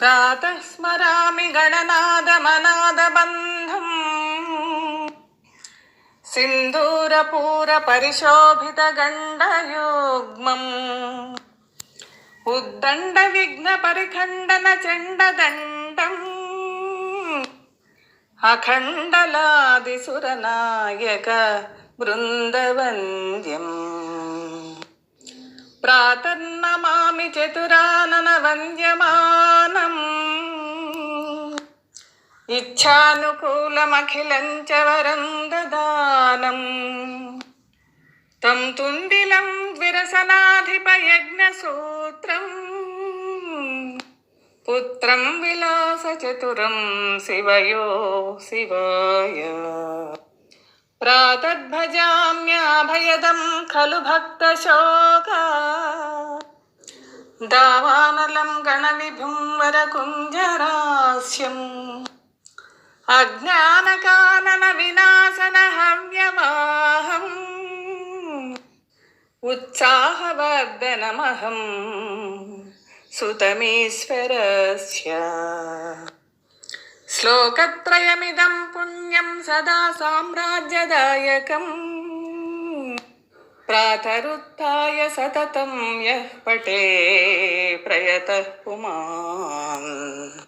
प्रातः स्मरामि गणनादमनादबन्धम् सिन्दूरपूरपरिशोभितगण्डयुग्मम् उद्दण्डविघ्नपरिखण्डनचण्डदण्डम् अखण्डलादिसुरनायक बृन्दवन्द्यम् प्रातर्नमामि चतुराननवन्द्यमानम् इच्छानुकूलमखिलं च वरं ददानम् तं तुण्डिलं द्विरसनाधिपयज्ञसूत्रम् पुत्रं विलासचतुरं शिवयो शिवाय। प्रातद्भजाम्याभयदं खलु भक्तशोका। दावानलं गणविभुं वरकुञ्जरास्यम्। అజ్ఞానకానన వినాశన హవ్యవాహం ఉత్సాహవర్ధనమహం. సుతమీశ్వరస్య. శ్లోకత్రయమిదం పుణ్యం సదా సామ్రాజ్యదాయకం. ప్రాతరుత్య సతతం యః పటే ప్రయత పుమాన్.